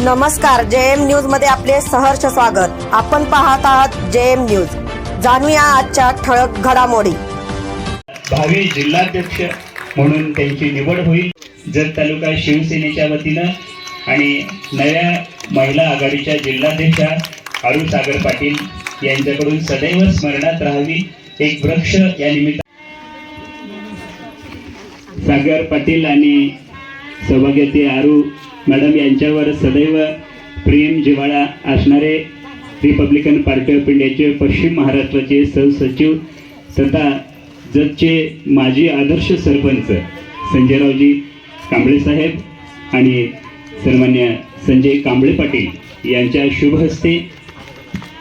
नमस्कार जे एम न्यूजमध्ये आपले सहर्ष स्वागत. आपण पाहत आहात जे एम न्यूज. जाणूया आजच्या ठळक घडामोडी. भावी जिल्हाध्यक्ष म्हणून त्यांची निवड होईल. जत तालुका शिवसेनेच्या वतीनं आणि नव्या महिला आघाडीच्या जिल्हाध्यक्षा अरुण सागर पाटील यांच्याकडून सदैव स्मरणात राहावी एक वृक्ष या निमित्त सागर पाटील आणि सौभाग्यवती आरू मॅडम यांच्यावर सदैव प्रेम जिव्हाळा असणारे रिपब्लिकन पार्टी ऑफ इंडियाचे पश्चिम महाराष्ट्राचे सहसचिव तथा जतचे माजी आदर्श सरपंच संजयरावजी कांबळे साहेब आणि सन्मान्य संजय कांबळे पाटील यांच्या शुभ हस्ते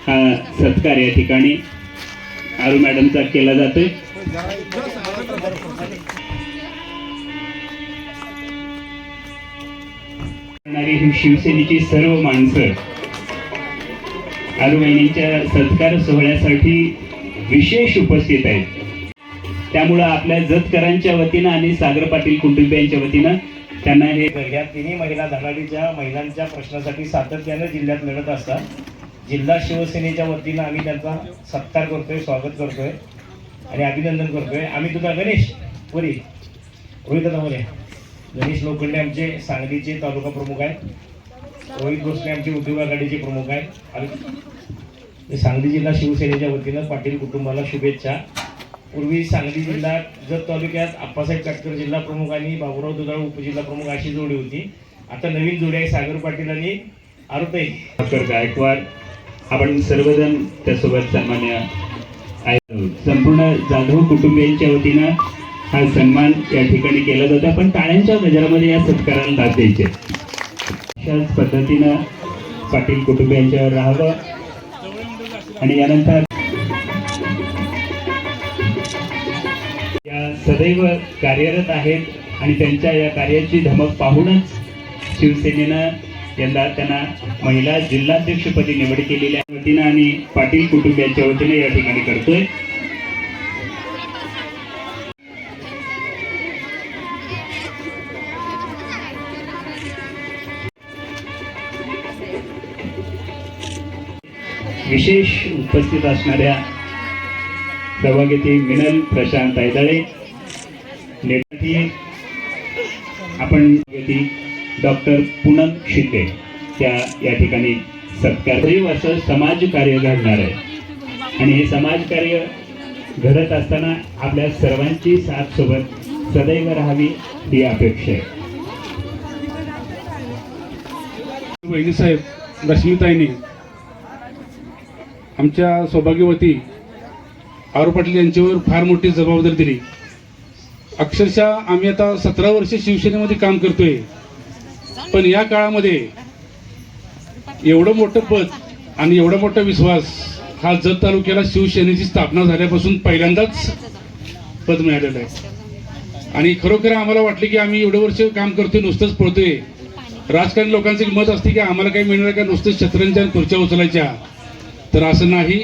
हा सत्कार या ठिकाणी आरू मॅडमचा केला जातोय. ही शिवसेनेची सर्व माणसं आरुबहिणींच्या सत्कार सोहळ्यासाठी विशेष उपस्थित आहेत. त्यामुळं आपल्या जतकरांच्या वतीनं आणि सागर पाटील कुटुंबियांच्या वतीनं त्यांना हे ह्या तिन्ही महिला धनाडीच्या महिलांच्या प्रश्नासाठी सातत्यानं जिल्ह्यात लढत असतात. जिल्हा शिवसेनेच्या वतीनं आम्ही त्यांचा सत्कार करतोय स्वागत करतोय आणि अभिनंदन करतोय. आम्ही तुझा गणेश पुरी रोहित गणेश लोखंडे आमचे सांगलीचे तालुका प्रमुख आहेत. रोहित भोसले आमचे उद्योग आघाडीचे प्रमुख आहेत. आणि सांगली जिल्हा शिवसेनेच्या वतीनं पाटील कुटुंबाला शुभेच्छा. पूर्वी सांगली जिल्हा जत तालुक्यात आप्पासाहेब काटकर जिल्हा प्रमुख आणि बाबुराव दुधाळ उपजिल्हा प्रमुख अशी जोडी होती. आता नवीन जोडी आहे सागर पाटील आणि आरुताई. गायकवाड आपण सर्वजण त्यासोबत सन्मान्य संपूर्ण जाधव कुटुंबियांच्या वतीनं हा सन्मान या ठिकाणी केला जातो. पण टाळ्यांच्या नजरामध्ये या सत्काराला दाद द्यायचे. अशाच पद्धतीनं पाटील कुटुंबियांच्यावर राहावं. आणि यानंतर या सदैव कार्यरत आहेत आणि त्यांच्या या कार्याची धमक पाहूनच शिवसेनेनं यंदा त्यांना महिला जिल्हाध्यक्षपदी निवड केलेल्या वतीनं आणि पाटील कुटुंबियांच्या वतीनं या ठिकाणी करतोय. विशेष उपस्थित असणाऱ्या सहभागीती मिनल प्रशांत ऐदळे नेती आपण डॉक्टर पूनम शिंदे त्या या ठिकाणी सत्कार असं असं समाजकार्य घडणार आहे. आणि हे समाजकार्य घडत असताना आपल्या सर्वांची साथ सोबत सदैव राहावी ही अपेक्षा आहे. बहिणीसाहेब रश्मिताईंनी आमच्या सौभाग्यवती आरू पाटील यांच्यावर फार मोठी जबाबदारी दिली. अक्षरशः आम्ही आता सतरा वर्ष शिवसेनेमध्ये काम करतोय. पण या काळामध्ये एवढं मोठं पद आणि एवढा मोठा विश्वास हा जत तालुक्याला शिवसेनेची स्थापना झाल्यापासून पहिल्यांदाच पद मिळालेलं आहे. आणि खरोखर आम्हाला वाटले की आम्ही एवढं वर्ष काम करतोय नुसतंच पळतोय. राजकारणी लोकांचं मत असते की आम्हाला काही मिळणार का? नुसतं शतरंजन आणि खुर्च्या उचलायच्या. तर असं नाही.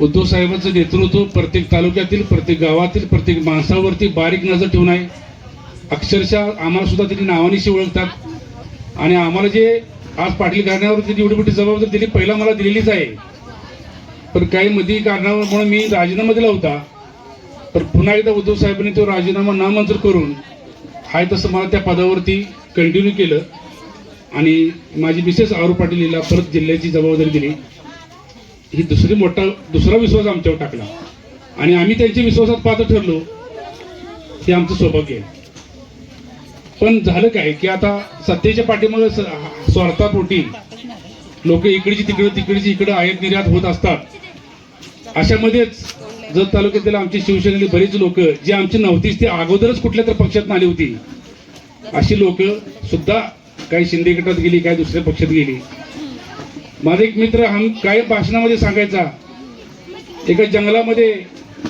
उद्धव साहेबांचं नेतृत्व प्रत्येक तालुक्यातील प्रत्येक गावातील प्रत्येक माणसावरती बारीक नजर ठेवून आहे. अक्षरशः आम्हाला सुद्धा त्यांनी नावानिशी ओळखतात. आणि आम्हाला जे आज पाटील घराण्यावर त्यांनी एवढी मोठी जबाबदारी दिली पहिला मला दिलेलीच आहे. पण काही मध्ये म्हणून मी राजीनामा दिला होता. पण पुन्हा एकदा उद्धव साहेबांनी तो राजीनामा नामंजूर करून हाय तसं मला त्या पदावरती कंटिन्यू केलं. आणि माझी मिसेस आरू पाटील हिला परत जिल्ह्याची जबाबदारी दिली. ही दुसरी मोठा दुसरा विश्वास आमच्यावर टाकला. आणि आम्ही त्यांच्या विश्वासात पात्र ठरलो हे आमचं सौभाग्य आहे. पण झालं काय की आता सत्तेच्या पाठीमागे स्वार्थापोटी लोक इकडची तिकडे तिकडची इकडे आयात निर्यात होत असतात. अशामध्येच जत तालुक्यातील आमची शिवसेनेली बरीच लोक जी आमची नव्हतीच ती अगोदरच कुठल्या तर पक्षात आली होती. अशी लोक सुद्धा काही शिंदे गटात गेली काही दुसऱ्या पक्षात गेली. माझा एक मित्र हम काही भाषणामध्ये सांगायचा एका जंगलामध्ये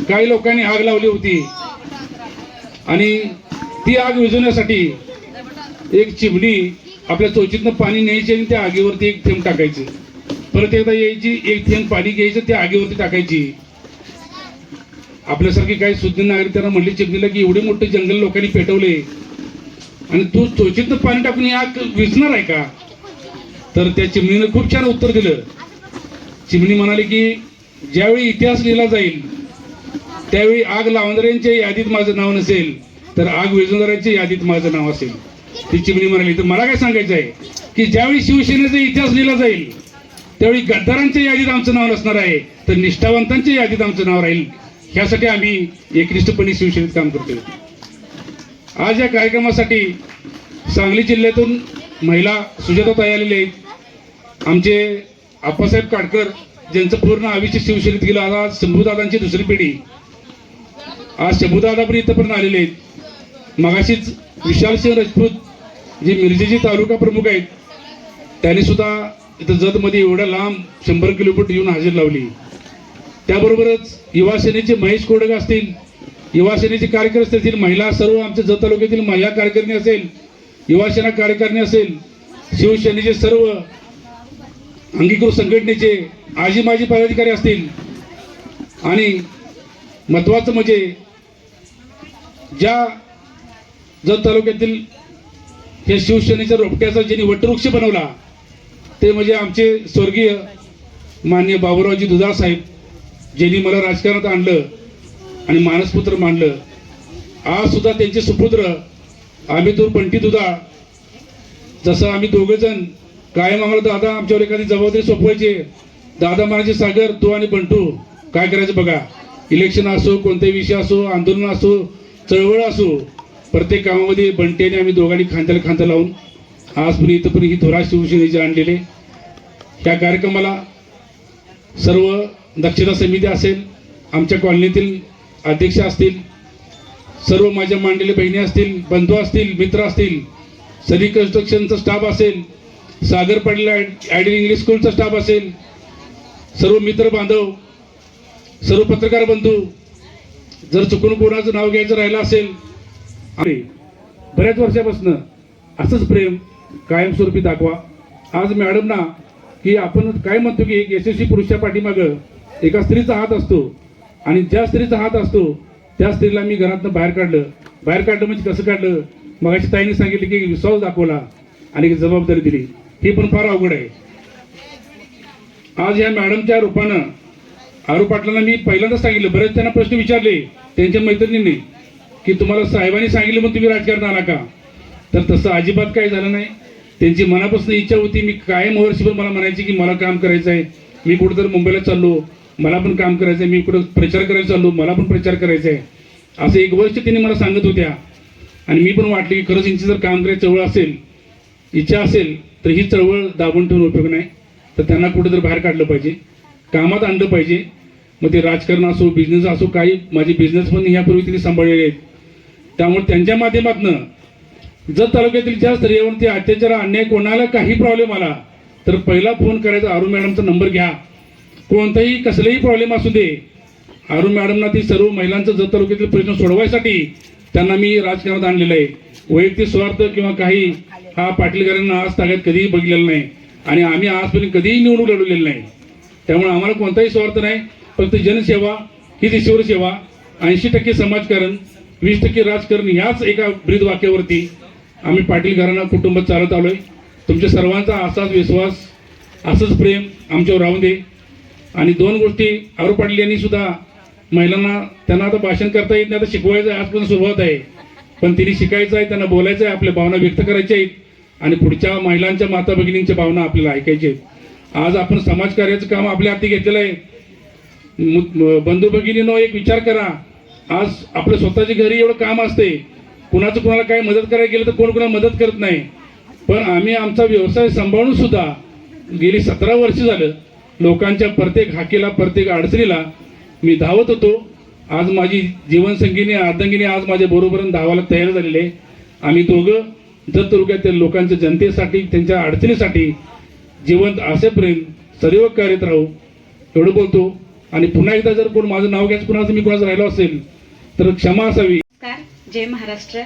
काही लोकांनी आग लावली होती. आणि ती आग विझवण्यासाठी एक चिमणी आपल्या चोचीतनं पाणी न्यायची आणि त्या आगीवरती एक थेंब टाकायची. परत एकदा यायची एक थेंब पाणी घ्यायचं त्या आगीवरती टाकायची. आपल्यासारखे काही सुज्ञ नागरिक त्यांना म्हणले चिमणीला की एवढे मोठे जंगल लोकांनी पेटवले आणि तू चोचीतनं पाणी टाकून ही आग विझणार आहे का? तर त्या चिमणीनं खूप छान उत्तर दिलं. चिमणी म्हणाली की ज्यावेळी इतिहास लिहिला जाईल त्यावेळी आग लावणाऱ्यांच्या यादीत माझं नाव नसेल तर आग विझवणाऱ्यांच्या यादीत माझं नाव असेल. ती चिमणी म्हणाली तर मला काय सांगायचं आहे? की ज्यावेळी शिवसेनेचा इतिहास लिहिला जाईल त्यावेळी गद्दारांच्या यादीत आमचं नाव नसणार आहे तर निष्ठावंतांच्या यादीत आमचं नाव राहील. ह्यासाठी आम्ही एकनिष्ठपणे शिवसेनेत काम करतोय. आज या कार्यक्रमासाठी सांगली जिल्ह्यातून महिला सुजाताताई आलेले आहेत आमचे आप्पासाहेब काडकर ज्यांचं पूर्ण आयुष्य शिवसेनेत गेलं आज आज शंभूदादांची दुसरी पिढी. आज शंभूदादा पण इथंपर्यंत आलेले आहेत. मगाशीच विशालसिंह राजपूत जे मिरजेचे तालुका प्रमुख आहेत त्यांनी सुद्धा इथं जतमध्ये एवढ्या लांब शंभर किलोमीटर येऊन हजेरी लावली. त्याबरोबरच युवा सेनेचे महेश कोडक असतील युवा सेनेचे कार्यकर्ते असतील महिला सर्व आमच्या जत तालुक्यातील महिला कार्यकारिणी असेल युवासेना कार्यकारिणी असेल शिवसेनेचे सर्व अंगीकृत संघटनेचे आजी माजी पदाधिकारी असतील. आणि महत्वाचं म्हणजे ज्या जत तालुक्यातील हे शिवसेनेच्या रोपट्याचा ज्यांनी वटवृक्ष बनवला ते म्हणजे आमचे स्वर्गीय मान्य बाबूरावजी दुधा साहेब ज्यांनी मला राजकारणात आणलं आणि मानसपुत्र मानलं. आज सुद्धा त्यांचे सुपुत्र आम्ही बंटी होता. जसं आम्ही दोघे जण कायम आम्हाला दादा आमच्यावर एखादी जबाबदारी सोपवायची. दादा म्हणायचे सागर तू आणि बंटू काय करायचं बघा. इलेक्शन असो कोणताही विषय असो आंदोलन असो चळवळ असो प्रत्येक कामामध्ये बंटेने आम्ही दोघांनी खांद्याला खांदा लावून आजपर्यंत इथंपर्यंत ही धुरा शिवसेनेचे आणलेले. या कार्यक्रमाला सर्व दक्षता समिती असेल आमच्या कॉलनीतील अध्यक्ष असतील सर्व माझ्या मांडलेल्या बहिणी असतील बंधू असतील मित्र असतील सरी कन्स्ट्रक्शनचा स्टाफ असेल सागर पाटील ॲडिन इंग्लिश स्कूलचा स्टाफ असेल सर्व मित्र बांधव सर्व पत्रकार बंधू जर चुकून कोणाचं नाव घ्यायचं राहिलं असेल आणि बऱ्याच वर्षापासून असंच प्रेम कायमस्वरूपी दाखवा. आज मॅडम ना की आपण काय म्हणतो की एक यशस्वी पुरुषाच्या पाठीमागं एका स्त्रीचा हात असतो आणि ज्या स्त्रीचा हात असतो त्या स्त्रीला मी घरातनं बाहेर काढलं. बाहेर काढलं म्हणजे कसं काढलं? मग अशी ताईने सांगितलं की विश्वास दाखवला आणि जबाबदारी दिली. ही पण फार अवघड आहे. आज या मॅडमच्या रूपानं आरू पाटलांना मी पहिल्यांदाच सांगितलं. बरेच त्यांना प्रश्न विचारले त्यांच्या मैत्रिणींनी की तुम्हाला साहेबांनी सांगितलं मग तुम्ही राजकारण आला का? तर तसं अजिबात काही झालं नाही. त्यांची मनापासून इच्छा होती मी कायम वर्षभर मला म्हणायची की मला काम करायचं आहे मी कुठेतरी मुंबईला चाललो. मला पण काम करायचं आहे मी कुठं प्रचार करायला चाललो मला पण प्रचार करायचा आहे असं एक वर्ष तिने मला सांगत होत्या. आणि मी पण वाटलं की खरंच यांची जर काम करायची चळवळ असेल इच्छा असेल तर ही चळवळ दाबून ठेवून उपयोग नाही. तर त्यांना कुठेतरी बाहेर काढलं पाहिजे. कामात आणलं पाहिजे. मग ते राजकारण असो बिझनेस असो काही माझे बिझनेस पण यापूर्वी तिने सांभाळलेले आहेत. त्यामुळे त्यांच्या माध्यमातनं जर तालुक्यातील ज्या स्त्रियांवरती अत्याचार अन्याय कोणाला काही प्रॉब्लेम आला तर पहिला फोन करायचा अरुण मॅडमचा नंबर घ्या. कोणताही कसलाही प्रॉब्लेम असू दे. अरुण मॅडमना ती सर्व महिलांचा जत तालुक्यातील प्रश्न सोडवायसाठी त्यांना मी राजकारणात आणलेलं आहे. वैयक्तिक स्वार्थ किंवा काही हा पाटीलकरांना आज ताब्यात कधीही बघितलेला नाही. आणि आम्ही आजपर्यंत कधीही निवडणूक लढवलेली नाही. त्यामुळे आम्हाला कोणताही स्वार्थ नाही. फक्त जनसेवा हीच ईश्वर सेवा ऐंशी टक्के समाजकारण वीस टक्के राजकारण ह्याच एका ब्रीद वाक्यावरती आम्ही पाटील घराणा कुटुंब चालत आलो आहे तुमच्या सर्वांचा असाच विश्वास असंच प्रेम आमच्यावर राहून दे. आणि दोन गोष्टी आरू पाटील यांनी सुद्धा महिलांना त्यांना आता भाषण करता येत नाही आता शिकवायचं आहे आजपासून सुरुवात आहे. पण तिने शिकायचं आहे त्यांना बोलायचं आहे आपल्या भावना व्यक्त करायच्या आहेत. आणि पुढच्या महिलांच्या माता भगिनींच्या भावना आपल्याला ऐकायच्या आहेत. आज आपण समाजकार्याचं काम आपल्या हाती घेतलेलं आहे. बंधू भगिनीनो एक विचार करा. आज आपलं स्वतःच्या घरी एवढं काम असते. कुणाचं कुणाला काही मदत करायला गेलं तर कोण कुणाला मदत करत नाही. पण आम्ही आमचा व्यवसाय सांभाळून सुद्धा गेली सतरा वर्ष झालं. लोकांच्या प्रत्येक हाकेला प्रत्येक अडचणीला मी धावत होतो. आज माझी जीवनसंगीने आतंकीने आज माझ्या बरोबर धावायला तयार झालेले. आम्ही दोघं जत तालुक्यातील लोकांच्या जनतेसाठी त्यांच्या अडचणीसाठी जिवंत असेपर्यंत सदैव कार्यत राहू एवढं बोलतो. आणि पुन्हा एकदा जर कोण माझं नाव घ्यायचं कुणाचं मी कोणाचं राहिलो असेल तर क्षमा असावी. नमस्कार. जय महाराष्ट्र.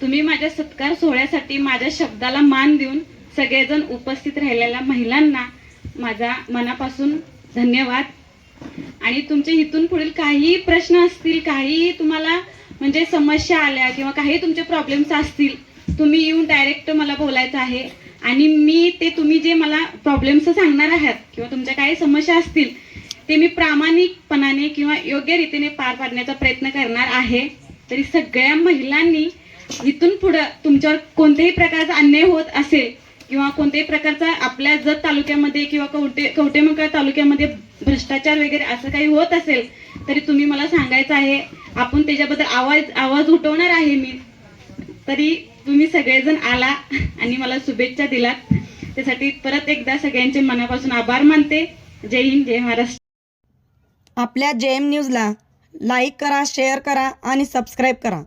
तुम्ही माझ्या सत्कार सोहळ्यासाठी माझ्या शब्दाला मान देऊन सगळेजण उपस्थित राहिलेल्या महिलांना माझा मनापासून धन्यवाद. आणि तुमचे इथून पुढील काही प्रश्न असतील काहीही तुम्हाला म्हणजे समस्या आल्या किंवा काही तुमचे प्रॉब्लेम्स असतील तुम्ही येऊन डायरेक्ट मला बोलायचं आहे. आणि मी ते तुम्ही जे मला प्रॉब्लेम्स सांगणार आहात किंवा तुमच्या काही समस्या असतील ते मी प्रामाणिकपणाने किंवा योग्य रीतीने पार पाडण्याचा प्रयत्न करणार आहे. तरी सगळ्या महिलांनी इथून पुढं तुमच्यावर कोणत्याही प्रकारचा अन्याय होत असेल किंवा कोणत्याही प्रकारचा आपल्या जत तालुक्यामध्ये किंवा कवटे कवटेमंकाळ तालुक्यामध्ये भ्रष्टाचार वगैरे असं काही होत असेल तरी तुम्ही मला सांगायचं आहे आपण त्याच्याबद्दल आवाज आवाज उठवणार आहे मी. तरी तुम्ही सगळेजण आला आणि मला शुभेच्छा दिलात. त्यासाठी परत एकदा सगळ्यांचे मनापासून आभार मानते. जय हिंद जय महाराष्ट्र. आपल्या जे एम न्यूजला लाईक करा शेअर करा आणि सबस्क्राईब करा.